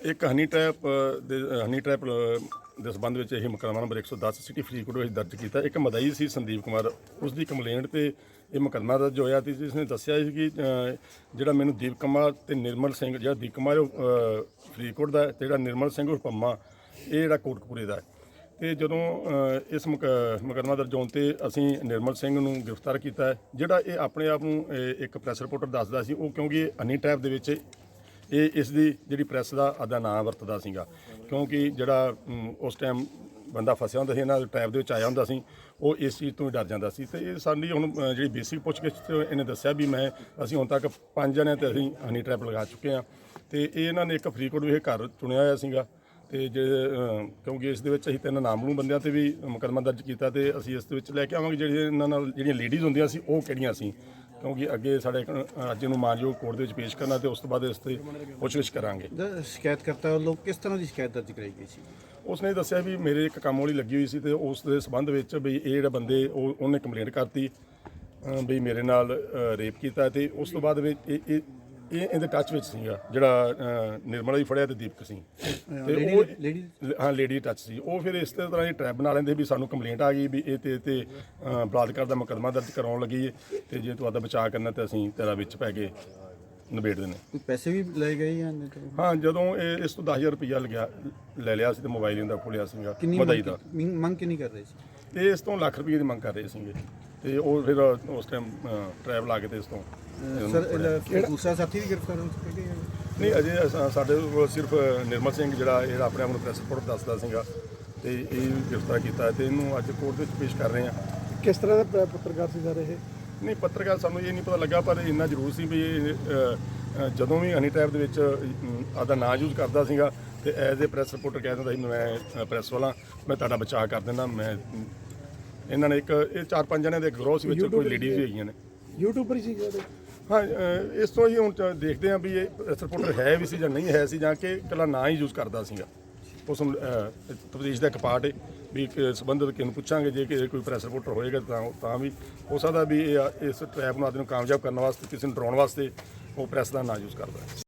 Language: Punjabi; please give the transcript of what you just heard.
ਇੱਕ ਹਨੀ ਟ੍ਰੈਪ ਦੇ ਹਨੀ ਟ੍ਰੈਪ ਦੇ ਸੰਬੰਧ ਵਿੱਚ ਇਹ ਮੁਕੱਦਮਾ ਨੰਬਰ 110 ਸਿਟੀ ਫਰੀਦਕੋਟ ਵਿੱਚ ਦਰਜ ਕੀਤਾ। ਇੱਕ ਮਦਾਈ ਸੀ ਸੰਦੀਪ ਕੁਮਾਰ ਉਸ ਦੀ ਕੰਪਲੇਂਟ ਤੇ ਇਹ ਮੁਕੱਦਮਾ ਦਰਜ ਹੋਇਆ ਤੇ ਜਿਸ ਨੇ ਦੱਸਿਆ ਸੀ ਕਿ ਜਿਹੜਾ ਮੈਨੂੰ ਦੀਪ ਕੁਮਾਰ ਤੇ ਨਿਰਮਲ ਸਿੰਘ ਜਿਹੜਾ ਦੀਪ ਕੁਮਾਰ ਉਹ, ਫਰੀਦਕੋਟ ਦਾ ਹੈ ਤੇ ਜਿਹੜਾ ਨਿਰਮਲ ਸਿੰਘ ਉਹ ਪੰਮਾ ਇਹ ਜਿਹੜਾ ਕੋਟਕਪੂਰੇ ਦਾ ਹੈ। ਤੇ ਜਦੋਂ ਇਸ ਮੁਕ- ਮੁਕੱਦਮਾ ਦਰਜ ਹੋਣ ਤੇ ਅਸੀਂ ਨਿਰਮਲ ਸਿੰਘ ਨੂੰ ਗ੍ਰਿਫਤਾਰ ਕੀਤਾ ਜਿਹੜਾ ਇਹ ਆਪਣੇ ਆਪ ਨੂੰ ਇੱਕ ਪ੍ਰੈਸ ਰਿਪੋਰਟਰ ਦੱਸਦਾ ਸੀ ਉਹ ਕਿਉਂਕਿ ਇਹ ਹਨੀ ਟ੍ਰੈਪ ਦੇ ਵਿੱਚ ਇਹ ਇਸ ਦੀ ਜਿਹੜੀ ਪ੍ਰੈਸ ਦਾ ਆਦਾ ਨਾਂ ਵਰਤਦਾ ਸੀਗਾ। ਕਿਉਂਕਿ ਜਿਹੜਾ ਅਮ, ਉਸ ਟਾਈਮ ਬੰਦਾ ਫਸਿਆ ਹੁੰਦਾ ਸੀ ਇਹਨਾਂ ਦੇ ਟ੍ਰੈਪ ਦੇ ਵਿੱਚ ਆਇਆ ਹੁੰਦਾ ਸੀ ਉਹ ਇਸ ਚੀਜ਼ ਤੋਂ ਹੀ ਡਰ ਜਾਂਦਾ ਸੀ। ਤੇ ਇਹ ਸਾਡੀ ਹੁਣ ਅ, ਜਿਹੜੀ ਬੇਸਿਕ ਪੁੱਛਗਿੱਛ 'ਚ ਇਹਨੇ ਦੱਸਿਆ ਵੀ ਮੈਂ ਅਸੀਂ ਹੁਣ ਤੱਕ ਪੰਜ ਜਣੇ ਤੇ ਅਸੀਂ ਹਨੀ ਟ੍ਰੈਪ ਲਗਾ ਚੁੱਕੇ ਹਾਂ। ਤੇ ਇਹ ਇਹਨਾਂ ਨੇ ਇੱਕ ਫਰੀਦਕੋਟ ਵਿਖੇ ਘਰ ਚੁਣਿਆ ਹੋਇਆ ਸੀਗਾ। ਤੇ ਜੇ ਅ, ਕਿਉਂਕਿ ਇਸ ਦੇ ਵਿੱਚ ਅਸੀਂ ਤਿੰਨ ਨਾਮਲੂ ਬੰਦਿਆਂ ਤੇ ਵੀ ਮੁਕੱਦਮਾ ਦਰਜ ਕੀਤਾ ਤੇ ਅਸੀਂ ਇਸ ਦੇ ਵਿੱਚ ਲੈ ਕੇ ਆਵਾਂਗੇ ਜਿਹੜੇ ਇਹਨਾਂ ਨਾਲ ਜਿਹੜੀਆਂ ਲੇਡੀਜ਼ ਹੁੰਦੀਆਂ ਸੀ ਉਹ ਕਿਹੜੀਆਂ ਸੀ? ਕਿਉਂਕਿ ਅੱਗੇ ਸਾਡੇ ਅੱਜ ਨੂੰ ਮਾਨਯੋਗ ਕੋਰਟ ਦੇ ਵਿੱਚ ਪੇਸ਼ ਕਰਨਾ ਤੇ ਉਸ ਤੋਂ ਬਾਅਦ ਇਸ ਤੇ ਪੁੱਛਗਿੱਛ ਕਰਾਂਗੇ। ਸ਼ਿਕਾਇਤ ਕਰਤਾ ਲੋਕ ਕਿਸ ਤਰ੍ਹਾਂ ਦੀ ਸ਼ਿਕਾਇਤ ਦਰਜ ਕਰਾਈ ਗਈ ਸੀ? ਉਸਨੇ ਦੱਸਿਆ ਵੀ ਮੇਰੇ ਇੱਕ ਕੰਮ ਵਾਲੀ ਲੱਗੀ ਹੋਈ ਸੀ ਤੇ ਉਸ ਦੇ ਸੰਬੰਧ ਵਿੱਚ ਵੀ ਇਹ ਜਿਹੜਾ ਬੰਦੇ ਉਹ ਉਹਨੇ ਕੰਪਲੇਂਟ ਕਰਤੀ ਵੀ ਮੇਰੇ ਨਾਲ ਰੇਪ ਕੀਤਾ ਤੇ ਉਸ ਤੋਂ ਬਾਅਦ ਵਿੱਚ ਇਹ ਇਹ ਇਹ ਇਹਦੇ ਟੱਚ ਵਿੱਚ ਸੀਗਾ ਜਿਹੜਾ ਨਿਰਮਲਾ ਜੀ ਫੜਿਆ ਤੇ ਦੀਪਕ ਸਿੰਘ। ਤੇ ਉਹ ਲੇਡੀ ਹਾਂ ਲੇਡੀ ਟੱਚ ਸੀ। ਉਹ ਫਿਰ ਇਸ ਤਰ੍ਹਾਂ ਹੀ ਟ੍ਰੈਪ ਬਣਾ ਲੈਂਦੇ ਵੀ ਸਾਨੂੰ ਕੰਪਲੇਂਟ ਆ ਗਈ ਵੀ ਇਹ ਤੇ ਤੇ ਅ, ਬਲਾਤਕਾਰ ਦਾ ਮੁਕੱਦਮਾ ਦਰਜ ਕਰਾਉਣ ਲੱਗੀ ਹੈ ਤੇ ਜੇ ਤੁਹਾਡਾ ਬਚਾਅ ਕਰਨਾ ਤੇ ਅਸੀਂ ਤੇਰਾ ਵਿੱਚ ਪੈ ਕੇ ਨਿਬੇੜ ਦਿੰਦੇ ਕੋਈ ਪੈਸੇ ਵੀ ਲਏ ਗਏ ਜਾਂ ਨਹੀਂ ਤਾਂ? ਹਾਂ ਜਦੋਂ ਇਹ ਇਸ ਤੋਂ 10000 ਰੁਪਇਆ ਲੱਗਿਆ ਲੈ ਲਿਆ ਸੀ ਤੇ ਮੋਬਾਈਲ ਇਹਦਾ ਖੋਲਿਆ ਸੀਗਾ ਕਿੰਨੀ ਦਾ। ਕੀ- ਮੰਗ- ਮੰਗ ਕਿੰਨੀ ਕਰ ਰਹੇ ਸੀ? ਇਹ ਇਸ ਤੋਂ ਲੱਖ ਰੁਪਏ ਦੀ ਮੰਗ ਕਰ ਰਹੇ ਸੀਗੇ। ਤੇ ਉਹ ਫਿਰ ਉਸ ਟਾਈਮ ਟਰੈਵਲ ਆ ਕੇ ਤੇ ਇਸ ਤੋਂ। ਸਰ। ਇਹਦਾ ਦੂਸਰਾ ਸਾਥੀ ਵੀ ਗ੍ਰਿਫਤਾਰ ਹੋ ਚੁੱਕੇ ਨਹੀਂ ਅਜੇ ਸਾਡੇ ਕੋਲ ਸਿਰਫ ਨਿਰਮਲ ਸਿੰਘ ਜਿਹੜਾ ਇਹ ਆਪਣੇ ਆਪ ਨੂੰ ਪ੍ਰੈਸ ਰਿਪੋਰਟ ਦੱਸਦਾ ਸੀਗਾ। ਤੇ ਇਹ ਗ੍ਰਿਫਤਾਰ ਕੀਤਾ ਤੇ ਇਹਨੂੰ ਅੱਜ ਕੋਰਟ ਦੇ ਵਿੱਚ ਪੇਸ਼ ਕਰ ਰਹੇ ਹਾਂ। ਕਿਸ ਤਰ੍ਹਾਂ ਦਾ ਪੱਤਰਕਾਰ ਸੀ ਸਰ ਇਹ? ਨਹੀਂ ਪੱਤਰਕਾਰ ਸਾਨੂੰ ਇਹ ਨਹੀਂ ਪਤਾ ਲੱਗਾ ਪਰ ਇੰਨਾ ਜ਼ਰੂਰ ਸੀ ਵੀ ਜਦੋਂ ਵੀ ਹਨੀ ਟੈਪ ਦੇ ਵਿੱਚ ਆਦਾ ਨਾਂ ਯੂਜ਼ ਕਰਦਾ ਸੀਗਾ ਤੇ ਐਜ਼ ਅ ਪ੍ਰੈਸ ਰਿਪੋਰਟਰ ਕਹਿ ਦਿੰਦਾ ਸੀ ਮੈਂ ਪ੍ਰੈਸ ਵਾਲਾ ਮੈਂ ਤੁਹਾਡਾ ਬਚਾਅ ਕਰ ਦਿੰਦਾ ਮੈਂ ਇਹਨਾਂ ਨੇ ਇੱਕ ਇਹ ਚਾਰ ਪੰਜ ਜਣਿਆਂ ਦੇ ਗਰੋਹ ਵਿੱਚ ਕੋਈ ਲੇਡੀਜ਼ ਵੀ ਹੈਗੀਆਂ ਨੇ। ਯੂਟਿਊਬਰ ਹੀ ਸੀ ਜਿਹੜੇ ਹਾਂ ਇਸ ਤੋਂ ਹੀ ਹੁਣ ਚ- ਦੇਖਦੇ ਹਾਂ ਵੀ ਇਹ ਪ੍ਰੈਸ ਰਿਪੋਰਟਰ ਹੈ ਵੀ ਸੀ ਜਾਂ ਨਹੀਂ ਹੈ ਸੀ ਜਾਂ ਕਿ ਇਕੱਲਾ ਨਾਂ ਹੀ ਯੂਜ਼ ਕਰਦਾ ਸੀਗਾ। ਉਸ ਨੂੰ ਤਫਤੀਸ਼ ਦਾ ਇੱਕ ਪਾਰਟ ਹੈ ਵੀ ਇੱਕ ਸੰਬੰਧਿਤ ਕਿਸ ਨੂੰ ਪੁੱਛਾਂਗੇ ਜੇ ਕਿ ਕੋਈ ਪ੍ਰੈਸ ਰਿਪੋਰਟਰ ਹੋਏਗਾ ਤਾਂ ਤਾਂ ਵੀ ਹੋ ਸਕਦਾ ਵੀ ਇਹ ਇਸ ਟ੍ਰੈਪ ਨੂੰ ਆਦਮੀ ਨੂੰ ਕਾਮਯਾਬ ਕਰਨ ਵਾਸਤੇ ਕਿਸੇ ਨੂੰ ਡਰਾਉਣ ਵਾਸਤੇ ਉਹ ਪ੍ਰੈਸ ਦਾ ਨਾਂ ਯੂਜ਼ ਕਰਦਾ। ਹੈ